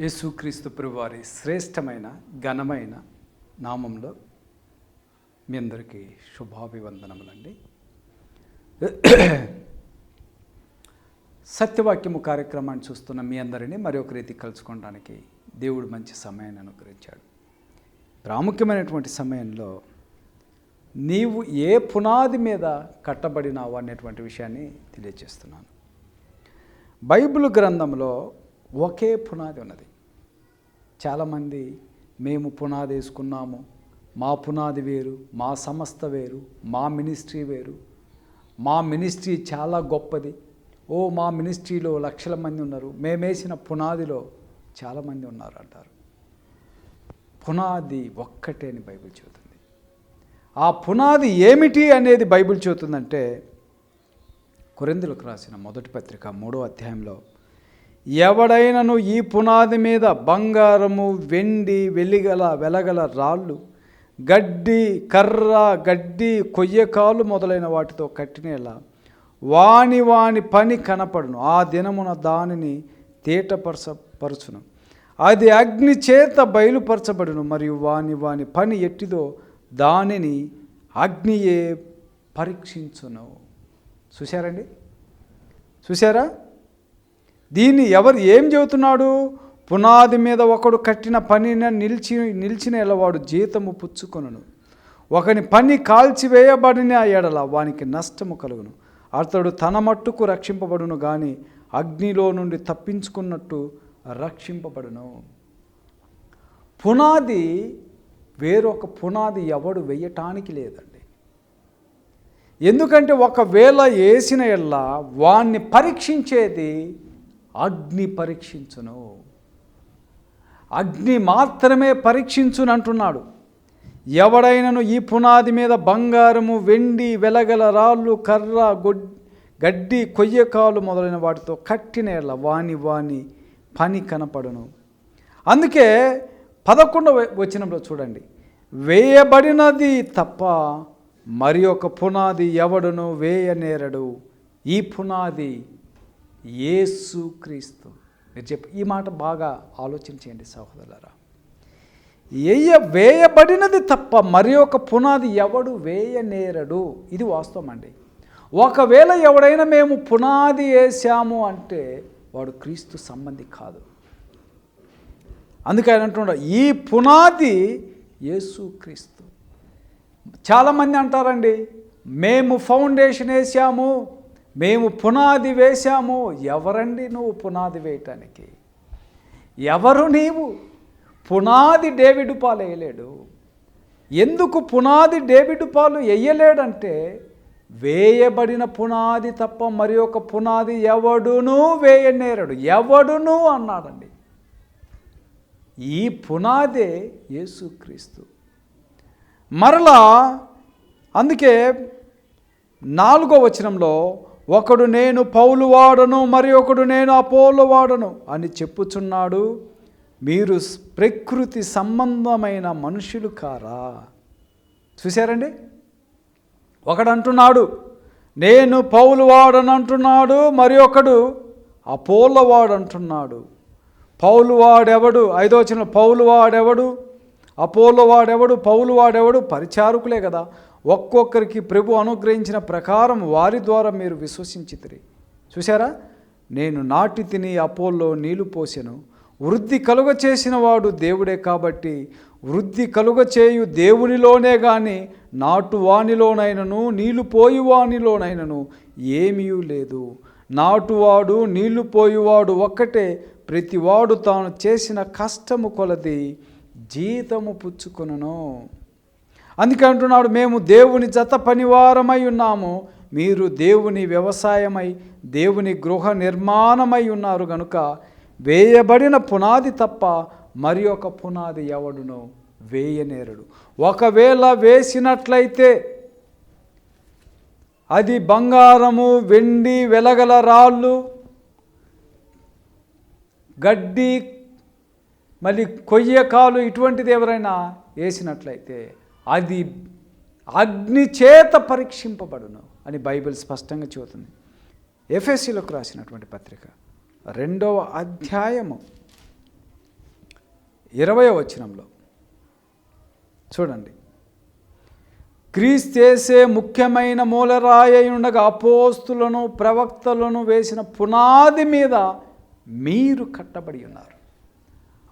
యేసుక్రీస్తు ప్రభువారి శ్రేష్టమైన ఘనమైన నామంలో మీ అందరికీ శుభాభివందనములండి. సత్యవాక్యము కార్యక్రమాన్ని చూస్తున్న మీ అందరినీ మరి ఒక రీతి కలుసుకోవడానికి దేవుడు మంచి సమయాన్ని అనుగ్రహించాడు. ప్రాముఖ్యమైనటువంటి సమయంలో నీవు ఏ పునాది మీద కట్టబడినావు అనేటువంటి విషయాన్ని తెలియజేస్తున్నాను. బైబిల్ గ్రంథంలో ఒకే పునాది ఉన్నది. చాలామంది మేము పునాది వేసుకున్నాము. మా పునాది వేరు మా సంస్థ వేరు మా మినిస్ట్రీ వేరు. మా మినిస్ట్రీ చాలా గొప్పది. ఓ మా మినిస్ట్రీలో లక్షల మంది ఉన్నారు. మేమేసిన పునాదిలో చాలామంది ఉన్నారు అంటారు పునాది ఒక్కటే అని బైబిల్ చెబుతుంది. ఆ పునాది ఏమిటి అనేది బైబిల్ చెబుతుందంటే కొరిందులకు రాసిన మొదటి పత్రిక మూడో అధ్యాయంలో ఎవడైనను ఈ పునాది మీద బంగారము వెండి వెలిగల వెలగల రాళ్ళు గడ్డి కర్ర గడ్డి కొయ్యకాలు మొదలైన వాటితో కట్టినేలా. వాని వాని పని కనపడును. ఆ దినమున దానిని తేటపరచ పరచును అది అగ్ని చేత బయలుపరచబడును. మరియు వాని వాని పని ఎట్టిదో దానిని అగ్నియే పరీక్షించును. చూశారండి? చూశారా? దీన్ని ఎవరు ఏం చెబుతున్నాడు? పునాది మీద ఒకడు కట్టిన పనిన నిలిచి నిలిచిన ఎలవాడు జీతము పుచ్చుకొనును. ఒకని పని కాల్చివేయబడిన ఎడల వానికి నష్టము కలుగును. అతడు తన మట్టుకు రక్షింపబడును కానీ అగ్నిలో నుండి తప్పించుకున్నట్టు రక్షింపబడును. పునాది వేరొక పునాది ఎవడు వేయటానికి లేదండి. ఎందుకంటే ఒకవేళ వేసిన ఎల్లా వాణ్ణి పరీక్షించేది అగ్ని పరీక్షించును. అగ్ని మాత్రమే పరీక్షించును అంటున్నాడు ఎవడైనను ఈ పునాది మీద బంగారము వెండి వెలగల రాళ్ళు కర్ర గొడ్ గడ్డి కొయ్యకాలు మొదలైన వాటితో కట్టిన వాని వాని పని కనపడను. అందుకే పదకొండవ వచనంలో చూడండి. వేయబడినది తప్ప మరి ఒక పునాది ఎవడును వేయనేరడు? ఈ పునాది యేసు క్రీస్తు. మీరు చెప్పి ఈ మాట బాగా ఆలోచించేయండి సహోదరులారా. వేయ వేయబడినది తప్ప మరి ఒక పునాది ఎవడు వేయనేరడు. ఇది వాస్తవం అండి. ఒకవేళ ఎవడైనా మేము పునాది వేసాము అంటే వాడు క్రీస్తు సంబంధి కాదు. అందుకే ఆయన అంటున్నాడు ఈ పునాది యేసు క్రీస్తు. చాలామంది అంటారండి మేము ఫౌండేషన్ వేసాము మేము పునాది వేశాము ఎవరండి నువ్వు పునాది వేయటానికి? ఎవరు నీవు? పునాది డేవిడ్ పాలు వేయలేడు. ఎందుకు పునాది డేవిడ్ పాలు వేయలేడంటే వేయబడిన పునాది తప్ప మరి ఒక పునాది ఎవడునూ వేయనేరడు. ఎవడును అన్నాడండి. ఈ పునాదే యేసుక్రీస్తు. మరలా అందుకే నాలుగో వచనంలో ఒకడు నేను పౌలు వాడను మరి ఒకడు నేను అపోలు వాడను అని చెప్పుచున్నాడు. మీరు ప్రకృతి సంబంధమైన మనుషులు కారా? చూశారండి? ఒకడు అంటున్నాడు నేను పౌలు వాడను అంటున్నాడు మరి ఒకడు అపోలవాడు అంటున్నాడు పౌలు వాడెవడు? ఐదో వచ్చిన పౌలు వాడెవడు? అపోలో వాడెవడు? పౌలు వాడెవడు? పరిచారకులే కదా. ఒక్కొక్కరికి ప్రభు అనుగ్రహించిన ప్రకారం వారి ద్వారా మీరు విశ్వసించితిరి. చూసారా నేను నాటి తిని అపోల్లో నీళ్ళు పోసెను. వృద్ధి కలుగ చేసిన వాడు దేవుడే కాబట్టి వృద్ధి కలుగ చేయు దేవునిలోనే కానీ నాటువానిలోనైనను నీళ్ళు పోయి వానిలోనైనను ఏమీ లేదు. నాటువాడు నీళ్ళు పోయువాడు ఒక్కటే. ప్రతివాడు తాను చేసిన కష్టము కొలది జీతము పుచ్చుకొనును. అందుకే అంటున్నాడు మేము దేవుని జత పనివారమై ఉన్నాము. మీరు దేవుని వ్యవసాయమై దేవుని గృహ నిర్మాణమై ఉన్నారు గనుక వేయబడిన పునాది తప్ప మరి ఒక పునాది ఎవడునో వేయనేరడు. ఒకవేళ వేసినట్లయితే అది బంగారము వెండి వెలగల రాళ్ళు గడ్డి మళ్ళీ కొయ్యకాలు ఇటువంటిది ఎవరైనా వేసినట్లయితే అది అగ్ని చేత పరీక్షింపబడును అని బైబిల్ స్పష్టంగా చెబుతుంది. ఎఫ్ఎస్సిలోకి రాసినటువంటి పత్రిక రెండవ అధ్యాయము ఇరవై వచనంలో. చూడండి. క్రీస్తేసే ముఖ్యమైన మూలరాయుండగా అపోస్తులను ప్రవక్తలను వేసిన పునాది మీద మీరు కట్టబడి ఉన్నారు.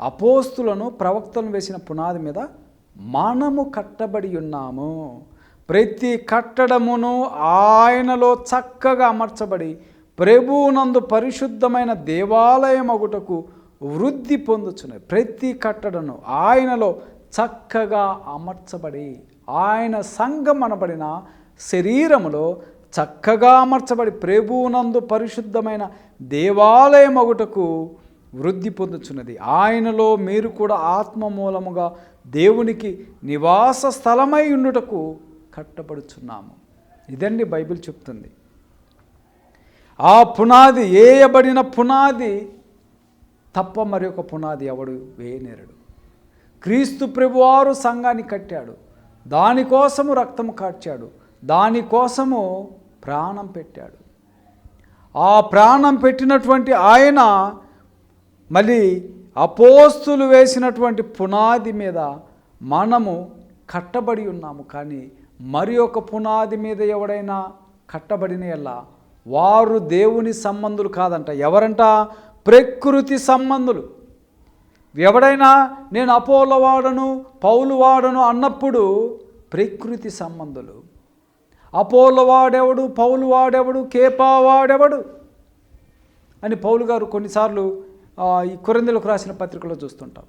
అపోస్తులను ప్రవక్తలను వేసిన పునాది మీద మనము కట్టబడి ఉన్నాము. ప్రతి కట్టడమును ఆయనలో చక్కగా అమర్చబడి ప్రభువునందు పరిశుద్ధమైన దేవాలయం అగుటకు వృద్ధి పొందుచున్నది. ప్రతి కట్టడను ఆయనలో చక్కగా అమర్చబడి ఆయన సంఘం అనబడిన శరీరములో చక్కగా అమర్చబడి ప్రభువునందు పరిశుద్ధమైన దేవాలయం అగుటకు వృద్ధి పొందుచున్నది. ఆయనలో మీరు కూడా ఆత్మ మూలముగా దేవునికి నివాస స్థలమై ఉండుటకు కట్టబడుచున్నాము. ఇదండి బైబిల్ చెప్తుంది. ఆ పునాది వేయబడిన పునాది తప్ప మరి ఒక పునాది ఎవడు వేయనేరడు. క్రీస్తు ప్రభువారు సంఘాన్ని కట్టాడు. దానికోసము రక్తం కార్చాడు. దానికోసము ప్రాణం పెట్టాడు. ఆ ప్రాణం పెట్టినటువంటి ఆయన మళ్ళీ అపోస్తులు వేసినటువంటి పునాది మీద మనము కట్టబడి ఉన్నాము. కానీ మరి ఒక పునాది మీద ఎవడైనా కట్టబడిన ఎలా వారు దేవుని సంబంధులు కాదంట. ఎవరంట? ప్రకృతి సంబంధులు. ఎవడైనా నేను అపోలో వాడను పౌలు వాడను అన్నప్పుడు ప్రకృతి సంబంధులు. అపోలో వాడెవడు? పౌలు వాడెవడు? కేపా వాడెవడు? అని పౌలు గారు కొన్నిసార్లు ఈ కొరిందలకు రాసిన పత్రికలో చూస్తుంటాం.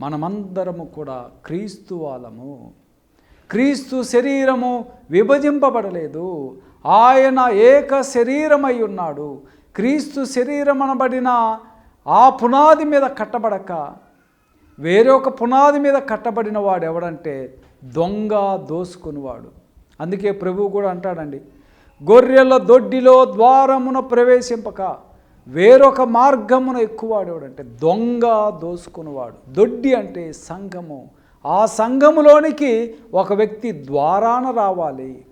మనమందరము కూడా క్రీస్తు వాళ్ళము. క్రీస్తు శరీరము విభజింపబడలేదు. ఆయన ఏక శరీరమై ఉన్నాడు. క్రీస్తు శరీరం అనబడిన ఆ పునాది మీద కట్టబడక వేరొక పునాది మీద కట్టబడిన వాడు ఎవడంటే దొంగ దోసుకునివాడు. అందుకే ప్రభువు కూడా అంటాడండి గొర్రెల దొడ్డిలో ద్వారమున ప్రవేశింపక వేరొక మార్గమున ఎక్కువాడు అంటే దొంగ దోసుకునివాడు. దొడ్డి అంటే సంఘము. ఆ సంఘములోనికి ఒక వ్యక్తి ద్వారాన రావాలి.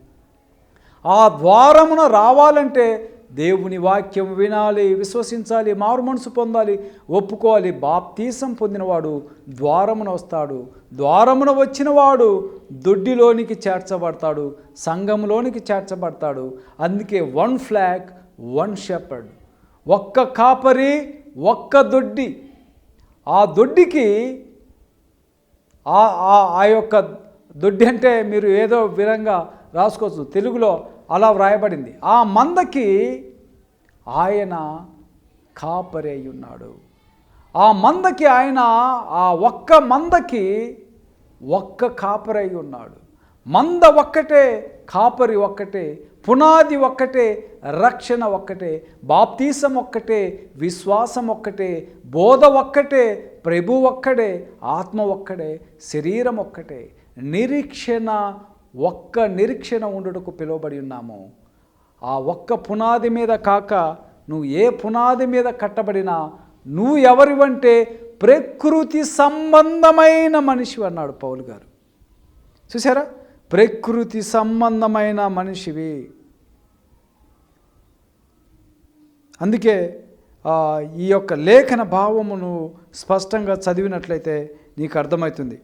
ఆ ద్వారమున రావాలంటే దేవుని వాక్యం వినాలి విశ్వసించాలి మారు మనసు పొందాలి ఒప్పుకోవాలి. బాప్తీసం పొందినవాడు ద్వారమున వస్తాడు. ద్వారమున వచ్చినవాడు దొడ్డిలోనికి చేర్చబడతాడు సంఘంలోనికి చేర్చబడతాడు. అందుకే వన్ ఫ్లాగ్ వన్ షెపర్డ్. ఒక్క కాపరి ఒక్క దొడ్డి. ఆ దొడ్డికి ఆ ఆ- ఆ యొక్క దొడ్డి అంటే మీరు ఏదో విధంగా రాసుకోవచ్చు. తెలుగులో అలా వ్రాయబడింది. ఆ మందకి ఆయన కాపరి అయి ఉన్నాడు. ఆ మందకి ఆయన ఆ ఒక్క మందకి ఒక్క కాపరై ఉన్నాడు. మంద ఒక్కటే కాపరి ఒక్కటే పునాది ఒక్కటే రక్షణ ఒక్కటే బాప్తీసం ఒక్కటే విశ్వాసం ఒక్కటే బోధ ఒక్కటే ప్రభు ఒక్కడే ఆత్మ ఒక్కడే శరీరం ఒక్కటే. నిరీక్షణ ఒక్క నిరీక్షణ ఉండుటకు పిలువబడి ఉన్నాము. ఆ ఒక్క పునాది మీద కాక నువ్వు ఏ పునాది మీద కట్టబడినా నువ్వు ఎవరివంటే ప్రకృతి సంబంధమైన మనిషి అన్నాడు పౌలు గారు. చూసారా ప్రకృతి సంబంధమైన మనిషివి. అందుకే ఈ యొక్క లేఖన భావమును స్పష్టంగా చదివినట్లయితే నీకు అర్థమవుతుంది.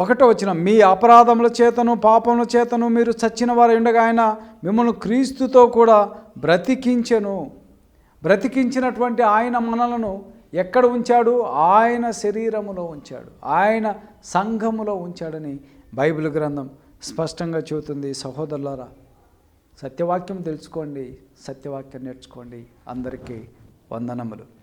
ఒకటో వచ్చిన మీ అపరాధముల చేతను పాపముల చేతను మీరు చచ్చిన వారు ఉండగా ఆయన మిమ్మల్ని క్రీస్తుతో కూడా బ్రతికించెను. బ్రతికించినటువంటి ఆయన మనలను ఎక్కడ ఉంచాడు? ఆయన శరీరములో ఉంచాడు. ఆయన సంఘములో ఉంచాడని బైబిల్ గ్రంథం స్పష్టంగా చెబుతుంది. సహోదరులారా సత్యవాక్యం తెలుసుకోండి సత్యవాక్యం నేర్చుకోండి. అందరికీ వందనములు.